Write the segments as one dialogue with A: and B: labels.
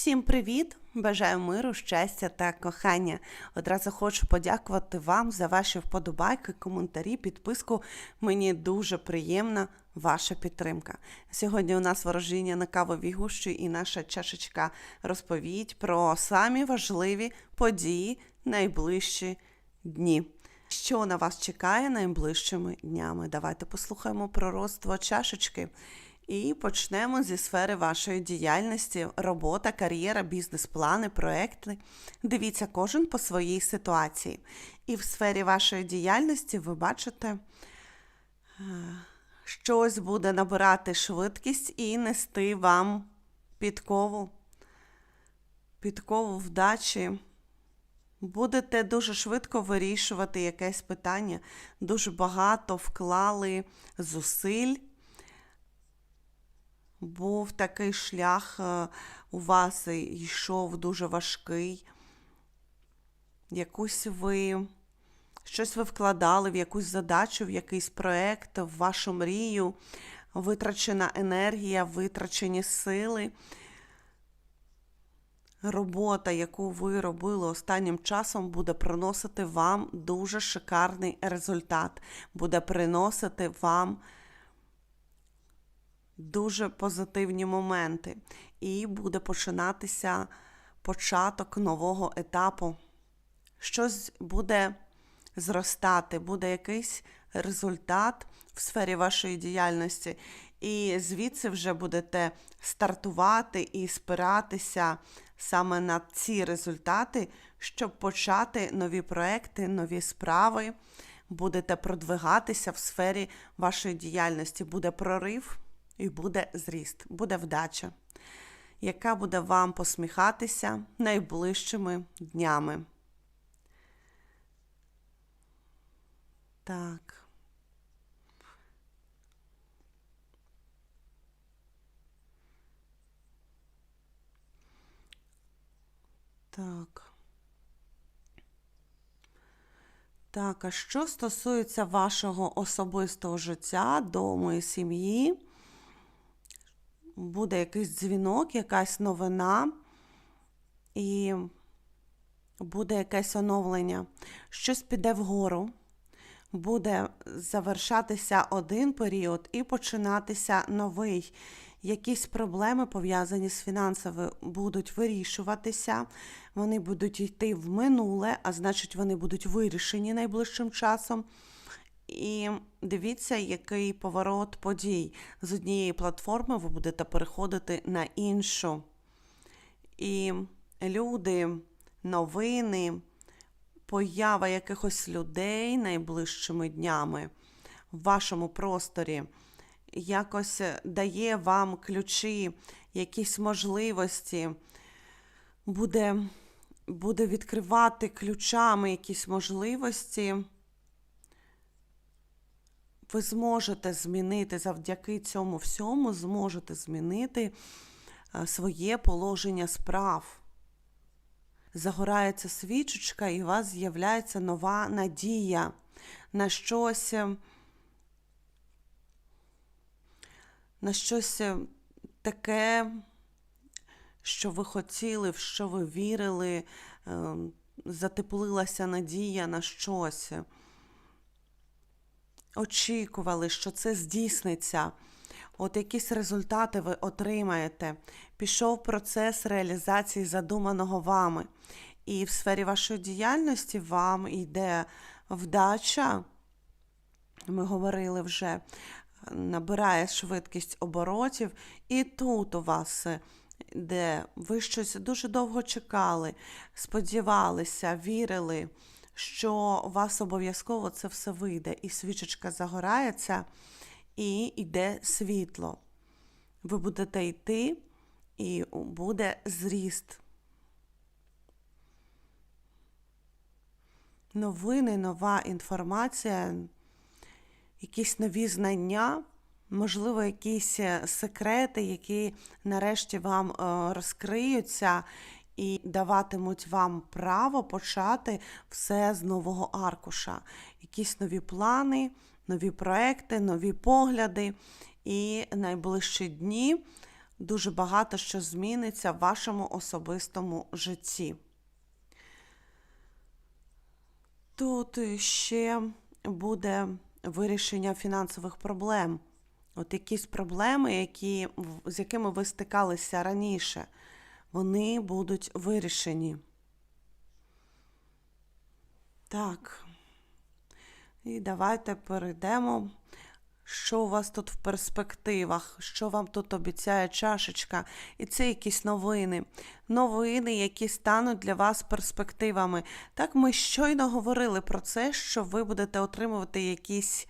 A: Всім привіт! Бажаю миру, щастя та кохання. Одразу хочу подякувати вам за ваші вподобайки, коментарі, підписку. Мені дуже приємна ваша підтримка. Сьогодні у нас ворожіння на кавовій гущі і наша чашечка розповідь про самі важливі події найближчі дні. Що на вас чекає найближчими днями? Давайте послухаємо пророцтво чашечки. І почнемо зі сфери вашої діяльності: робота, кар'єра, бізнес-плани, проекти. Дивіться кожен по своїй ситуації. І в сфері вашої діяльності ви бачите, е, щось буде набирати швидкість і нести вам підкову, підкову вдачі. Будете дуже швидко вирішувати якесь питання, дуже багато вклали зусиль був такий шлях е, у вас йшов дуже важкий. Якусь ви щось ви вкладали в якусь задачу, в якийсь проєкт, в вашу мрію, витрачена енергія, витрачені сили. Робота, яку ви робили останнім часом, буде приносити вам дуже шикарний результат, буде приносити вам дуже позитивні моменти, і буде починатися початок нового етапу. Щось буде зростати, буде якийсь результат в сфері вашої діяльності, і звідси вже будете стартувати і спиратися саме на ці результати, щоб почати нові проекти, нові справи. Будете продвигатися в сфері вашої діяльності, буде прорив і буде зріст, буде вдача, яка буде вам посміхатися найближчими днями. Так. Так. Так, а що стосується вашого особистого життя, дому і сім'ї, буде якийсь дзвінок, якась новина, і буде якесь оновлення. Щось піде вгору, буде завершатися один період і починатися новий. Якісь проблеми пов'язані з фінансами будуть вирішуватися, вони будуть йти в минуле, а значить, вони будуть вирішені найближчим часом. І дивіться, який поворот подій. З однієї платформи ви будете переходити на іншу. І люди, новини, поява якихось людей найближчими днями в вашому просторі якось дає вам ключі, якісь можливості, буде, буде відкривати ключами якісь можливості ви зможете змінити завдяки цьому всьому, зможете змінити е, своє положення справ. Загорається свічечка, і у вас з'являється нова надія на щось, е, на щось е, таке, що ви хотіли, в що ви вірили, затеплилася надія на щось очікували, що це здійсниться. От якісь результати ви отримаєте. Пішов процес реалізації задуманого вами. І в сфері вашої діяльності вам йде вдача, ми говорили вже, набирає швидкість оборотів, і тут у вас, де ви щось дуже довго чекали, сподівалися, вірили що у вас обов'язково це все вийде, і свічечка загорається, і йде світло. Ви будете йти, і буде зріст. Новини, нова інформація, якісь нові знання, можливо, якісь секрети, які нарешті вам е, розкриються, і даватимуть вам право почати все з нового аркуша. Якісь нові плани, нові проекти, нові погляди. І найближчі дні дуже багато що зміниться в вашому особистому житті. Тут ще буде вирішення фінансових проблем. От якісь проблеми, які, з якими ви стикалися раніше, вони будуть вирішені. Так. І давайте перейдемо. Що у вас тут в перспективах? Що вам тут обіцяє чашечка? І це якісь новини. Новини, які стануть для вас перспективами. Так, ми щойно говорили про це, що ви будете отримувати якісь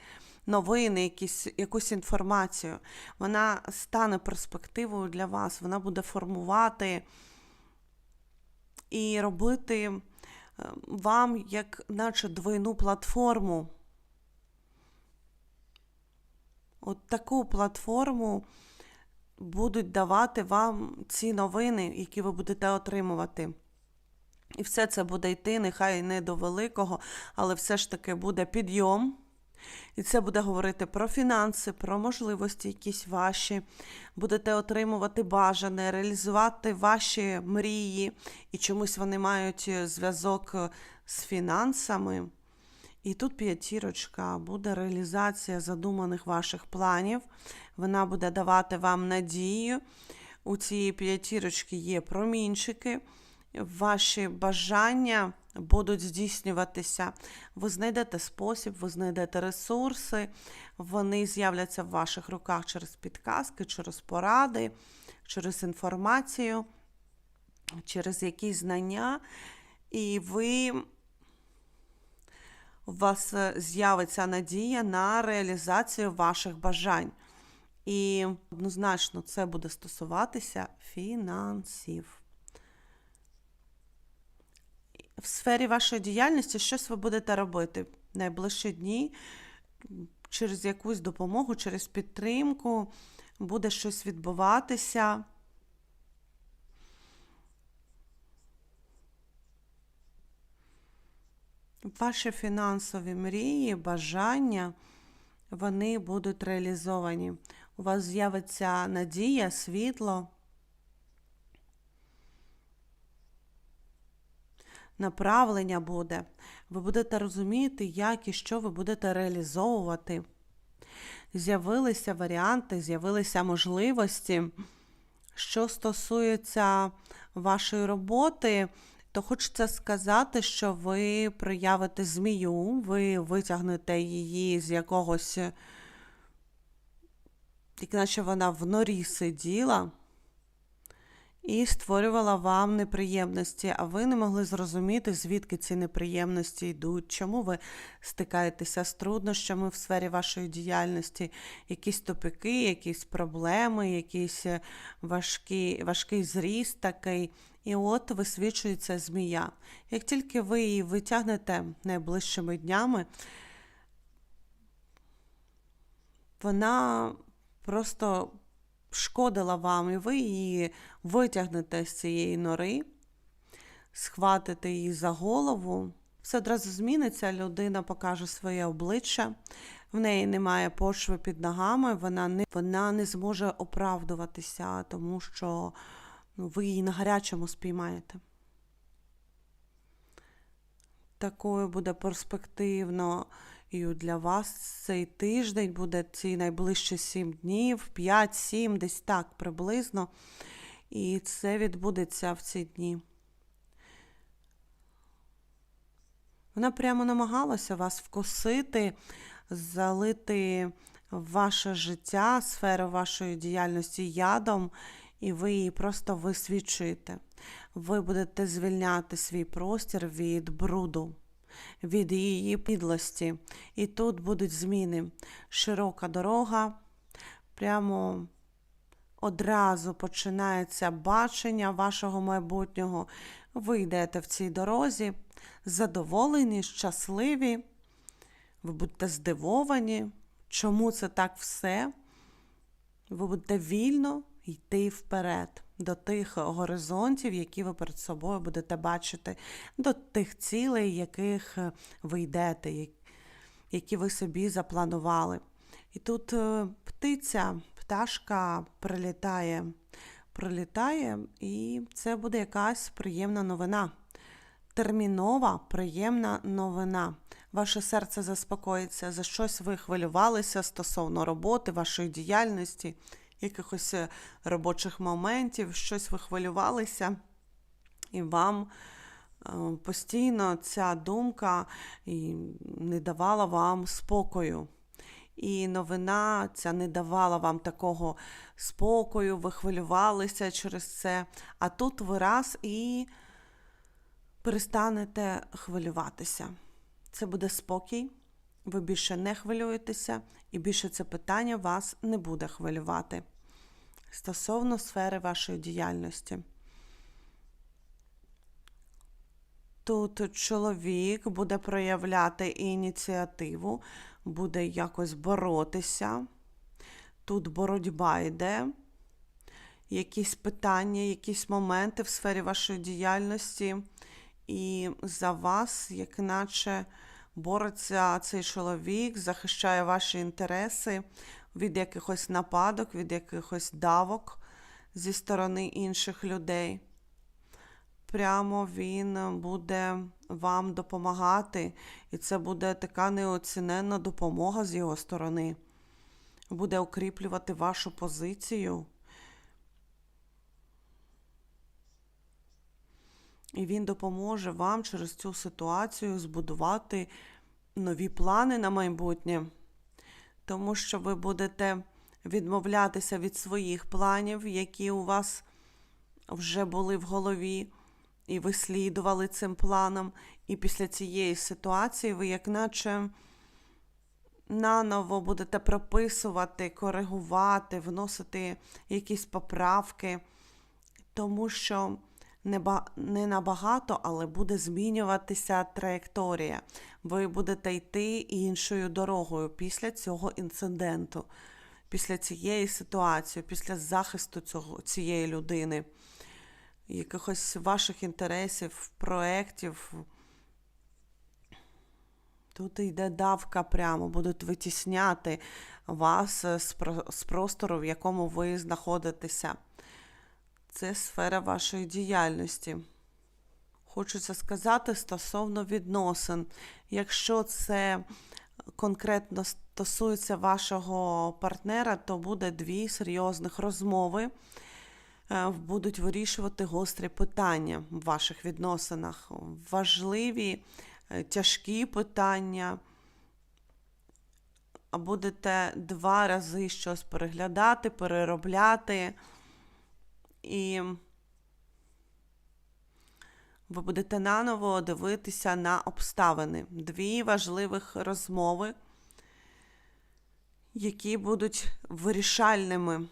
A: новини, якісь, якусь інформацію. Вона стане перспективою для вас, вона буде формувати і робити е, вам як наче двойну платформу. От таку платформу будуть давати вам ці новини, які ви будете отримувати. І все це буде йти, нехай не до великого, але все ж таки буде підйом. І це буде говорити про фінанси, про можливості якісь ваші. Будете отримувати бажане, реалізувати ваші мрії, і чомусь вони мають е, зв'язок е, з фінансами. І тут п'ятірочка буде реалізація задуманих ваших планів. Вона буде давати вам надію. У цієї п'ятірочки є промінчики. Ваші бажання будуть здійснюватися. Ви знайдете спосіб, ви знайдете ресурси, вони з'являться в ваших руках через підказки, через поради, через інформацію, через якісь знання. І ви у вас з'явиться надія на реалізацію ваших бажань. І однозначно це буде стосуватися фінансів. В сфері вашої діяльності щось ви будете робити в найближчі дні, через якусь допомогу, через підтримку, буде щось відбуватися. Ваші фінансові мрії, бажання, вони будуть реалізовані. У вас з'явиться надія, світло, направлення буде. Ви будете розуміти, як і що ви будете реалізовувати. З'явилися варіанти, з'явилися можливості. Що стосується вашої роботи, то хочеться сказати, що ви проявите змію, ви витягнете її з якогось, як наче вона в норі сиділа і створювала вам неприємності, а ви не могли зрозуміти, звідки ці неприємності йдуть, чому ви стикаєтеся з труднощами в сфері вашої діяльності, якісь тупики, якісь проблеми, якийсь важкий, важкий зріст такий. І от висвічується змія. Як тільки ви її витягнете найближчими днями, вона просто шкодила вам, і ви її витягнете з цієї нори, схватите її за голову, все одразу зміниться, людина покаже своє обличчя, в неї немає пошви під ногами, вона не, вона не зможе оправдуватися, тому що ну, ви її на гарячому спіймаєте. Такою буде перспективно і для вас цей тиждень буде ці найближчі 7 днів, 5-7, десь так приблизно. І це відбудеться в ці дні. Вона прямо намагалася вас вкусити, залити ваше життя, сферу вашої діяльності ядом, і ви її просто висвічуєте. Ви будете звільняти свій простір від бруду, від її підлості. І тут будуть зміни. Широка дорога, прямо одразу починається бачення вашого майбутнього. Ви йдете в цій дорозі, задоволені, щасливі, ви будете здивовані, чому це так все. Ви будете вільно йти вперед до тих горизонтів, які ви перед собою будете бачити, до тих цілей, яких ви йдете, які ви собі запланували. І тут е, птиця, пташка прилітає, прилітає, і це буде якась приємна новина. Термінова, приємна новина. Ваше серце заспокоїться, за щось ви хвилювалися стосовно роботи, вашої діяльності, якихось е, робочих моментів, щось ви хвилювалися, і вам е, постійно ця думка не давала вам спокою. І новина ця не давала вам такого спокою, ви хвилювалися через це. А тут ви раз і перестанете хвилюватися. Це буде спокій, ви більше не хвилюєтеся, і більше це питання вас не буде хвилювати стосовно сфери вашої діяльності. Тут чоловік буде проявляти ініціативу, буде якось боротися. Тут боротьба йде, якісь питання, якісь моменти в сфері вашої діяльності, і за вас, як наче бореться цей чоловік, захищає ваші інтереси від якихось нападок, від якихось давок зі сторони інших людей прямо він буде вам допомагати, і це буде така неоціненна допомога з його сторони. Буде укріплювати вашу позицію. І він допоможе вам через цю ситуацію збудувати нові плани на майбутнє, тому що ви будете відмовлятися від своїх планів, які у вас вже були в голові і ви слідували цим планам, і після цієї ситуації ви, як наче наново будете прописувати, коригувати, вносити якісь поправки, тому що не, ба... не набагато, але буде змінюватися траєкторія. Ви будете йти іншою дорогою після цього інциденту, після цієї ситуації, після захисту цього, цієї людини якихось ваших інтересів, проєктів. Тут йде давка прямо, будуть витісняти вас з простору, в якому ви знаходитеся. Це сфера вашої діяльності. Хочеться сказати стосовно відносин. Якщо це конкретно стосується вашого партнера, то буде дві серйозних розмови. Е, будуть вирішувати гострі питання в ваших відносинах, важливі, е, тяжкі питання. А будете два рази щось переглядати, переробляти, і ви будете наново дивитися на обставини. Дві важливих розмови, які будуть вирішальними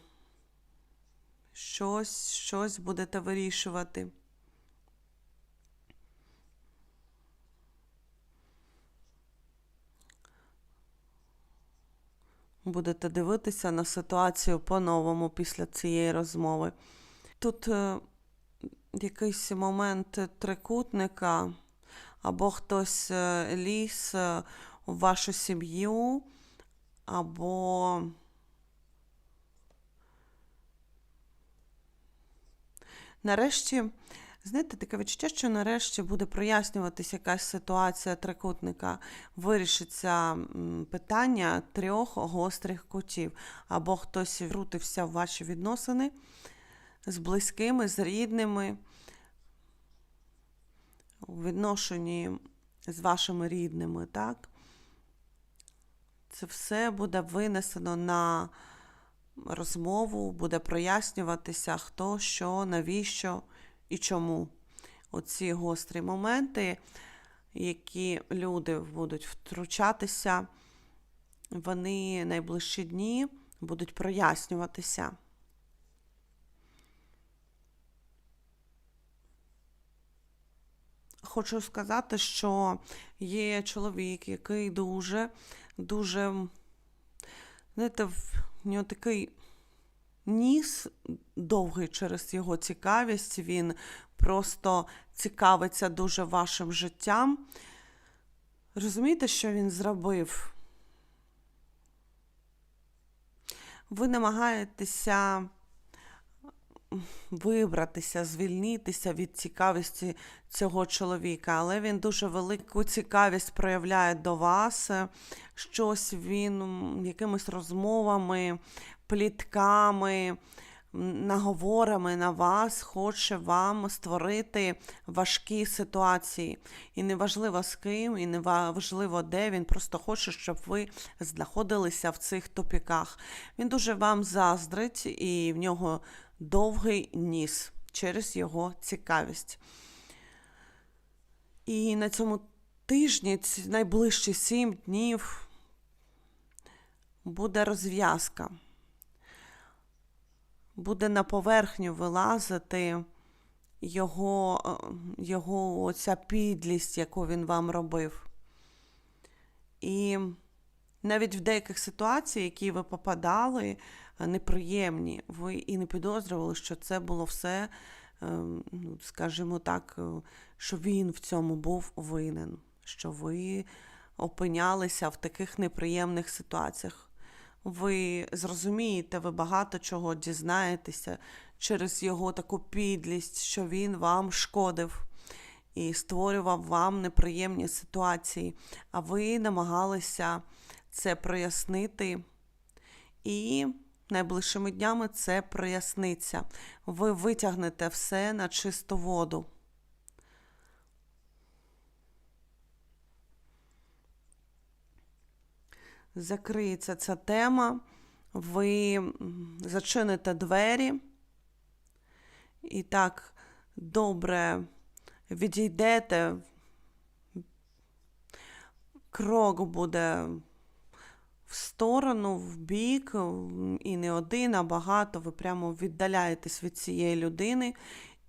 A: щось, щось будете вирішувати. Будете дивитися на ситуацію по-новому після цієї розмови. Тут е, якийсь момент трикутника, або хтось е, ліз е, у вашу сім'ю, або нарешті, знаєте, таке відчуття, що нарешті буде прояснюватися якась ситуація трикутника, вирішиться питання трьох гострих кутів, або хтось врутився в ваші відносини з близькими, з рідними, у відношенні з вашими рідними, так? Це все буде винесено на розмову буде прояснюватися, хто, що, навіщо і чому. Оці гострі моменти, які люди будуть втручатися, вони найближчі дні будуть прояснюватися. Хочу сказати, що є чоловік, який дуже, дуже, знаєте, у нього такий ніс довгий через його цікавість, він просто цікавиться дуже вашим життям. Розумієте, що він зробив? ви намагаєтеся вибратися, звільнитися від цікавості цього чоловіка, але він дуже велику цікавість проявляє до вас. е, Щось він якимись розмовами, плітками, наговорами на вас хоче вам створити важкі ситуації. І неважливо з ким, і неважливо де, він просто хоче, щоб ви знаходилися в цих топіках. Він дуже вам заздрить, і в нього довгий ніс через його цікавість. І на цьому тижні, найближчі сім днів, буде розв'язка. Буде на поверхню вилазити його, е, його оця підлість, яку він вам робив. І навіть в деяких ситуаціях, які ви попадали, неприємні, ви і не підозрювали, що це було все, е, ну, скажімо так, е, що він в цьому був винен, що ви опинялися в таких неприємних ситуаціях. Ви зрозумієте, ви багато чого дізнаєтеся через його таку підлість, що він вам шкодив і створював вам неприємні ситуації, а ви намагалися це прояснити, і найближчими днями це проясниться. Ви витягнете все на чисту воду. Закриється ця тема, ви зачините двері і так добре відійдете. Крок буде сторону, в бік, і не один, а багато. Ви прямо віддаляєтесь від цієї людини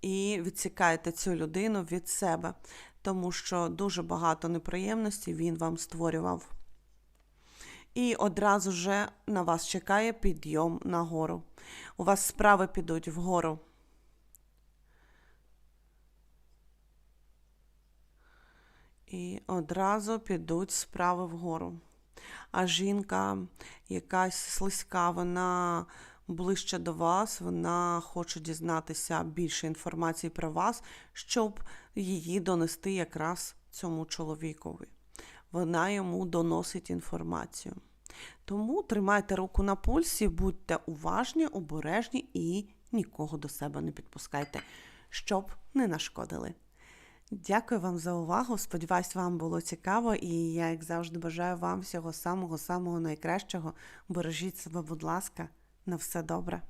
A: і відсікаєте цю людину від себе, тому що дуже багато неприємностей він вам створював. І одразу же на вас чекає підйом нагору. У вас справи підуть вгору. І одразу підуть справи вгору. А жінка якась слизька, вона ближче до вас, вона хоче дізнатися більше інформації про вас, щоб її донести якраз цьому чоловікові. Вона йому доносить інформацію. Тому тримайте руку на пульсі, будьте уважні, обережні і нікого до себе не підпускайте, щоб не нашкодили. Дякую вам за увагу. Сподіваюсь, вам було цікаво, і я, як завжди, бажаю вам всього самого самого найкращого. Бережіть себе, будь ласка, на все добре.